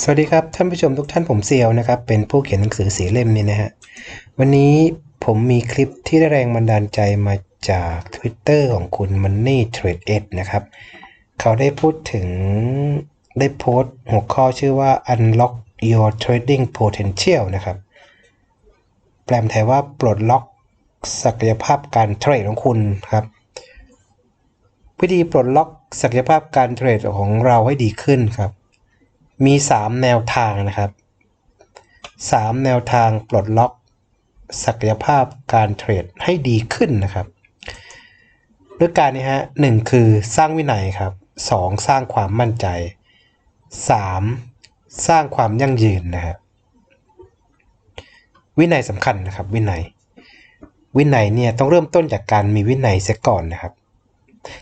สวัสดีครับ ท่านผู้ชมทุกท่านผมเซียวนะครับ เป็นผู้เขียนหนังสือสีเล่มนี่นะฮะ วันนี้ผมมีคลิปที่ได้แรงบันดาลใจมาจาก Twitter ของคุณ Money Trade Ed นะครับ เขาได้พูดถึงได้โพสต์หัวข้อชื่อว่า Unlock Your Trading Potential นะครับ แปลมไทยว่าปลดล็อกศักยภาพการเทรดของคุณครับวิธีปลดล็อกศักยภาพการเทรดของเราให้ดีขึ้นครับ มี 3 แนวทางนะครับ 3 แนวทางปลดล็อก ศักยภาพการเทรดให้ดีขึ้นนะครับด้วยการนี้ฮะหนึ่งคือสร้างวินัยครับ 2. สร้างความมั่นใจ 3. สร้างความยั่งยืนนะครับวินัยสำคัญนะครับ วินัย วินัยเนี่ยต้องเริ่มต้นจากการมีวินัยเสียก่อนนะครับ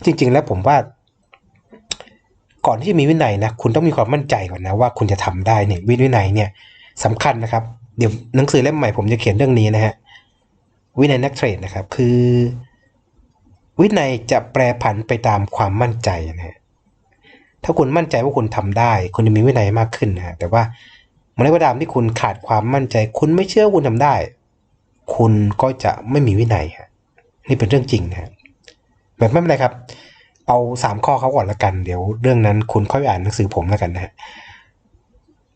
จริงๆแล้วผมว่า ก่อนที่จะมีวินัยนะคุณต้องมีความมั่นใจก่อนนะว่าคุณจะทำได้เนี่ยวินัยเนี่ยสำคัญนะครับ เดี๋ยวหนังสือเล่มใหม่ผมจะเขียนเรื่องนี้นะฮะวินัยนักเทรดนะครับ คือ วินัยจะแปรผันไปตามความมั่นใจนะฮะถ้าคุณมั่นใจว่าคุณทำได้ คุณจะมีวินัยมากขึ้นนะแต่ว่าเมื่อไรก็ตามที่คุณขาดความมั่นใจ คุณไม่เชื่อว่าคุณทำได้ คุณก็จะไม่มีวินัยฮะนี่เป็นเรื่องจริงนะฮะแบบไม่เป็นไรครับ เอาสามข้อเขาก่อนละกัน เดี๋ยวเรื่องนั้นคุณค่อยไปอ่านหนังสือผมล้วกันนะฮะ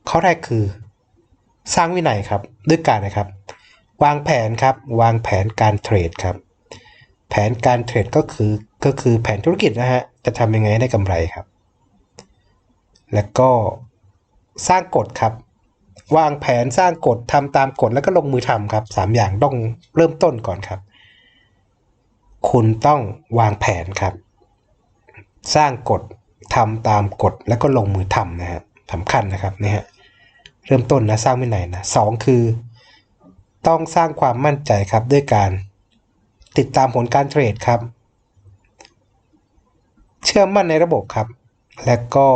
ข้อแรกคือ สร้างวินัยครับด้วยการนะครับ วางแผนครับวางแผนการเทรดครับ แผนการเทรดก็คือก็คือแผนธุรกิจนะฮะจะทำยังไงให้ได้กำไรครับ แล้วก็สร้างกฎครับ วางแผนสร้างกฎทำตามกฎแล้วก็ลงมือทำครับสามอย่างต้องเริ่มต้นก่อนครับ คุณต้องวางแผนครับ สร้างกฎทำตามกฎแล้วก็ลงมือทำนะฮะสำคัญนะครับนี่ฮะเริ่มต้นนะสร้างวินัยนะสองคือ ต้องสร้างความมั่นใจครับด้วยการติดตามผลการเทรดครับ เชื่อมั่นในระบบครับ และก็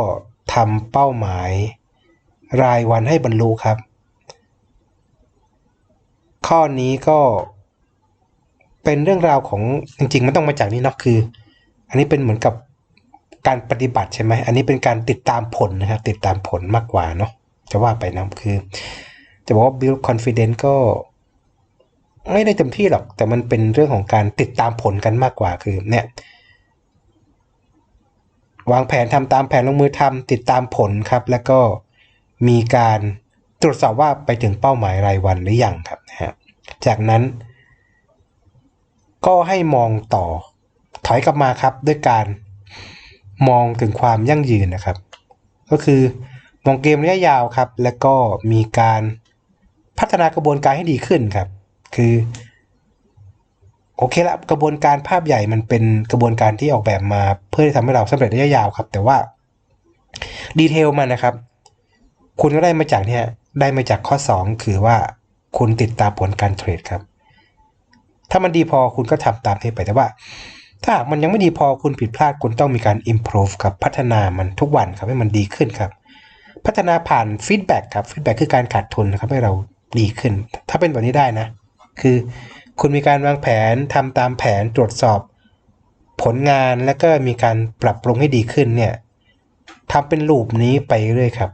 ทำเป้าหมายรายวันให้บรรลุครับ ข้อนี้ก็เป็นเรื่องราวของจริงๆ มันต้องมาจากนี้นะคือ อันนี้เป็นเหมือนกับ การปฏิบัติใช่ไหมอันนี้เป็นการติดตามผลนะครับติดตามผลมากกว่าเนาะจะว่าไปนะคือ จะบอกว่า build confidence ก็ไม่ได้เต็มที่หรอก แต่มันเป็นเรื่องของการติดตามผลกันมากกว่าคือ เนี่ย วางแผนทำตามแผนลงมือทำติดตามผลครับ แล้วก็มีการตรวจสอบว่าไปถึงเป้าหมายรายวันหรือยังครับนะฮะจากนั้น ก็ให้มองต่อถอยกลับมาครับด้วยการ มองถึงความยั่งยืนนะครับ ก็คือมองเกมระยะยาวครับ แล้วก็มีการพัฒนากระบวนการให้ดีขึ้นครับ คือโอเคละกระบวนการภาพใหญ่มันเป็นกระบวนการที่ออกแบบมา เพื่อที่ทำให้เราสำเร็จระยะยาวครับ แต่ว่าดีเทลมันนะครับ คุณก็ได้มาจากเนี่ยได้มาจากข้อ 2 คือว่าคุณติดตามผลการเทรดครับ ถ้ามันดีพอคุณก็ทำตามที่ไปแต่ว่า ถ้ามันยังไม่ดีพอคุณผิดพลาดคุณต้องมีการ improve ครับพัฒนามันทุกวันครับให้มันดีขึ้นครับ พัฒนาผ่าน feedback ครับ feedback คือการขาดทุนนะครับให้เราดีขึ้น ถ้าเป็นแบบนี้ได้นะ คือคุณมีการวางแผนทำตามแผนตรวจสอบ ผลงานแล้วก็มีการปรับปรุงให้ดีขึ้นเนี่ยทำเป็นลูปนี้ไปเรื่อยครับ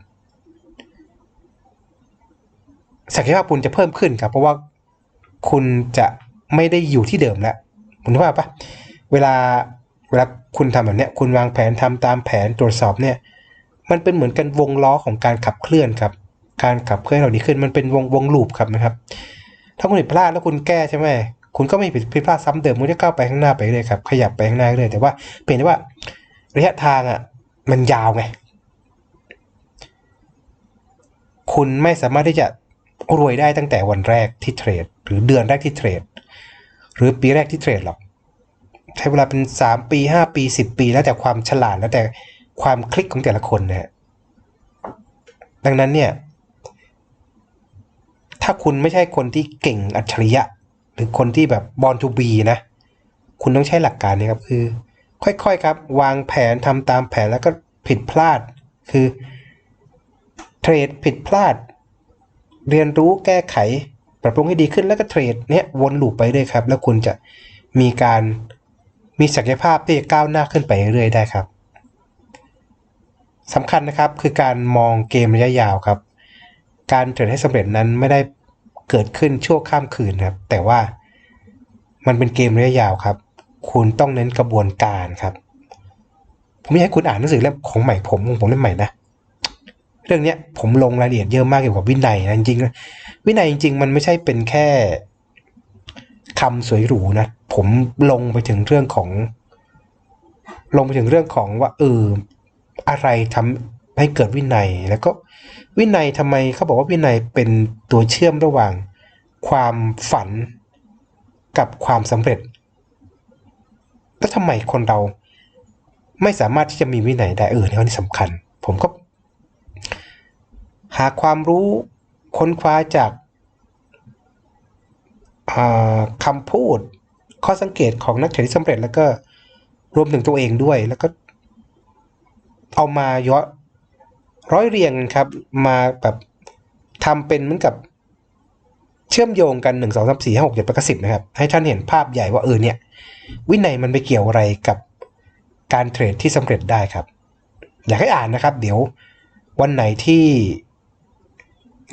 ศักยภาพคุณจะเพิ่มขึ้นครับ เพราะว่าคุณจะไม่ได้อยู่ที่เดิมแล้วคุณว่าปะ เวลาเวลาคุณทำแบบเนี้ยคุณวางแผนทำตามแผนตรวจสอบเนี่ยมันเป็นเหมือนกันวงล้อของการขับเคลื่อนครับ การขับเคลื่อนเราดีขึ้นมันเป็นวงวงลูปครับนะครับ ถ้าคุณผิดพลาดแล้วคุณแก้ใช่ไหมคุณก็ไม่ผิดผิดพลาดซ้ำเดิมคุณจะก้าวไปข้างหน้าไปเรื่อยครับขยับไปข้างหน้าเรื่อยแต่ว่าเปลี่ยนว่าระยะทางอะมันยาวไงคุณไม่สามารถที่จะรวยได้ตั้งแต่วันแรกที่เทรด หรือเดือนแรกที่เทรด หรือปีแรกที่เทรดหรอก ใช้เวลาเป็น 3 ปี 5 ปี 10 ปี แล้วแต่ความฉลาดแล้วแต่ความคลิกของแต่ละคนนะฮะดังนั้นเนี่ย ถ้าคุณไม่ใช่คนที่เก่งอัจฉริยะ หรือคนที่แบบบอลทูบีนะ คุณต้องใช้หลักการนี้ครับ คือ ค่อยๆครับ วางแผนทำตามแผนแล้วก็ผิดพลาด คือเทรดผิดพลาด เรียนรู้แก้ไข ปรับปรุงให้ดีขึ้นแล้วก็เทรดเนี่ยวนลูปไปเรื่อยครับ แล้วคุณจะมีการ มีศักยภาพที่จะก้าวหน้าขึ้นไปเรื่อยๆได้ครับสำคัญนะครับคือการมองเกมระยะยาวครับ การเทรดให้สำเร็จนั้นไม่ได้เกิดขึ้นชั่วข้ามคืนครับ แต่ว่ามันเป็นเกมระยะยาวครับ คุณต้องเน้นกระบวนการครับ ผมอยากให้คุณอ่านหนังสือเล่มของใหม่ผมของผมเล่มใหม่นะเรื่องนี้ผมลงรายละเอียดเยอะมากเกี่ยวกับวินัยนะจริงๆวินัยจริง ๆ มันไม่ใช่เป็นแค่ คำสวยหรูนะ ผมลงไปถึงเรื่องของ ลงไปถึงเรื่องของว่าเอออะไรทำให้เกิดวินัย แล้วก็วินัยทำไมเขาบอกว่าวินัยเป็นตัวเชื่อมระหว่าง ความฝันกับความสำเร็จแล้วทำไมคนเราไม่สามารถที่จะมีวินัยได้เออเนี่ยนี่สำคัญ ผมก็ หาความรู้ค้นคว้าจาก อ่าคำพูดข้อสังเกตของนักเทรดที่สำเร็จแล้วก็รวมถึงตัวเองด้วย แล้วก็เอามาย้อร้อยเรียงกันครับ มาแบบทำเป็นเหมือนกับเชื่อมโยงกันหนึ่งสองสามสี่ห้าหกเจ็ดแปดเก้าสิบนะครับ ให้ท่านเห็นภาพใหญ่ว่าเออเนี่ย วินัยมันไปเกี่ยวอะไรกับการเทรดที่สำเร็จได้ครับ อยากให้อ่านนะครับ เดี๋ยววันไหนที่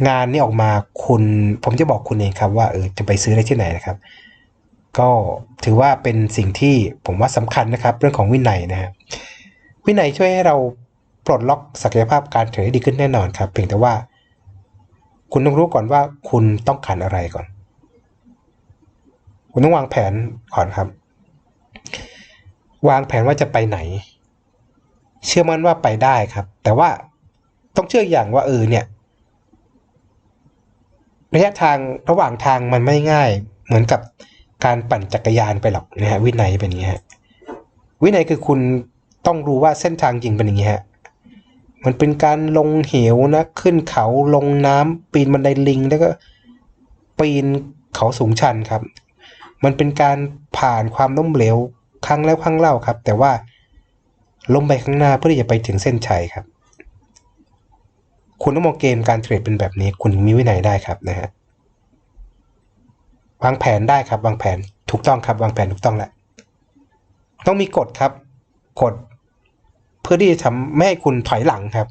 งานนี้ออกมาคุณ ผมจะบอกคุณเองครับว่าเออจะไปซื้อได้ที่ไหนนะครับ ก็ถือว่าเป็นสิ่งที่ผมว่าสำคัญนะครับ เรื่องของวินัยนะครับวินัยช่วยให้เราปลดล็อกศักยภาพการเทรดได้ดีขึ้นแน่นอนครับ เพียงแต่ว่า คุณต้องรู้ก่อนว่าคุณต้องการอะไรก่อน คุณต้องวางแผนก่อนครับ วางแผนว่าจะไปไหน เชื่อมั่นว่าไปได้ครับ แต่ว่าต้องเชื่ออย่างว่าเออเนี่ย ระยะทางระหว่างทางมันไม่ง่าย เหมือนกับการปั่นจักรยานไปหรอกนะฮะวินัยเป็นอย่างนี้ฮะวินัยคือคุณต้องรู้ว่าเส้นทางจริงเป็นอย่างนี้ฮะมันเป็นการลงเหวนะขึ้นเขาลงน้ำปีนบันไดลิง แล้วก็ปีนเขาสูงชันครับ มันเป็นการผ่านความล้มเหลวครั้งแล้วครั้งเล่าครับ แต่ว่าล้มไปข้างหน้าเพื่อที่จะไปถึงเส้นชัยครับ คุณต้องมองเกมการเทรดเป็นแบบนี้ คุณมีวินัยได้ครับนะฮะวางแผนได้ครับวางแผนถูกต้องครับวางแผนถูกต้องแหล้วต้องมีกฎครับกฎเพื่อที่จะทำไม่ให้คุณถอยหลังครับ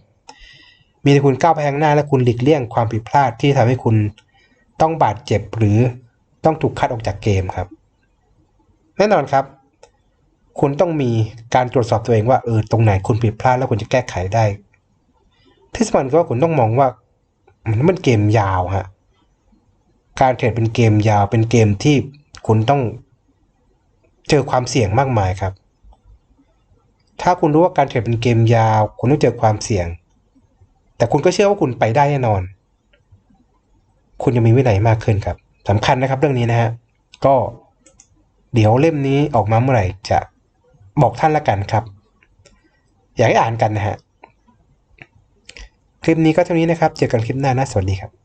มีแต่คุณก้าวไปข้างหน้าและคุณหลีกเลี่ยงความผิดพลาดที่ทำให้คุณต้องบาดเจ็บหรือต้องถูกคัดออกจากเกมครับ แน่นอนครับ คุณต้องมีการตรวจสอบตัวเองว่าเออตรงไหนคุณผิดพลาดแล้วคุณจะแก้ไขได้ ที่สำคัญก็ว่าคุณต้องมองว่า มันเป็นเกมยาวฮะการเทรดเป็นเกมยาวเป็นเกมที่คุณต้องเจอความเสี่ยงมากมายครับ ถ้าคุณรู้ว่าการเทรดเป็นเกมยาว คุณต้องเจอความเสี่ยง แต่คุณก็เชื่อว่าคุณไปได้แน่นอน คุณจะมีวินัยมากขึ้นครับสำคัญนะครับเรื่องนี้นะฮะก็เดี๋ยวเล่มนี้ออกมาเมื่อไหร่จะบอกท่านละกันครับ อยากให้อ่านกันนะฮะ คลิปนี้ก็เท่านี้นะครับ เจอกันคลิปหน้านะ สวัสดีครับ